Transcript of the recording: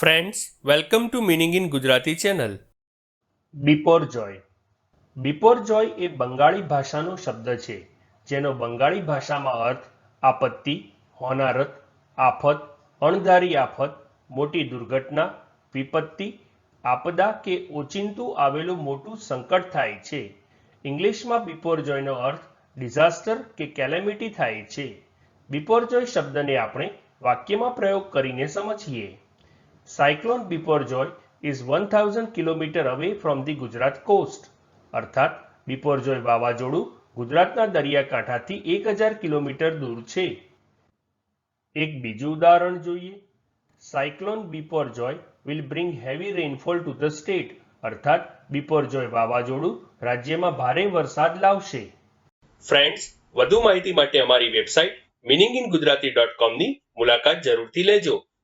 Friends welcome to meaning in Gujarati channel Biparjoy Biparjoy એ બંગાળી ભાષાનો શબ્દ છે, જેનો બંગાળી ભાષામાં અર્થ આપત્તિ, હોનારત, આફત, અણધારી આફત, મોટી દુર્ઘટના, વિપત્તિ, આપદા કે ઓચિંતું આવેલું મોટું સંકટ થાય છે. ઇંગ્લિશમાં બિપોરજોયનો અર્થ ડિઝાસ્ટર કે કેલેમિટી થાય છે. બિપોરજોય શબ્દને આપણે વાક્યમાં પ્રયોગ કરીને સમજીએ. Cyclone Biparjoy is one thousand kilometre away from the Gujarat coast અર્થાત બિપોરજોય વાવાઝોડું ગુજરાતના દરિયાકાંઠાથી એક હજાર કિલોમીટર દૂર છે. એક બીજું ઉદાહરણ જોઈએ. Cyclone Biparjoy will bring heavy rainfall to the state અર્થાત બિપોરજોય વાવાઝોડું રાજ્યમાં ભારે વરસાદ લાવશે. ફ્રેન્ડ્સ વધુ માહિતી માટે અમારી website meaning in Gujarati dot કોમની મુલાકાત જરૂરથી લેજો.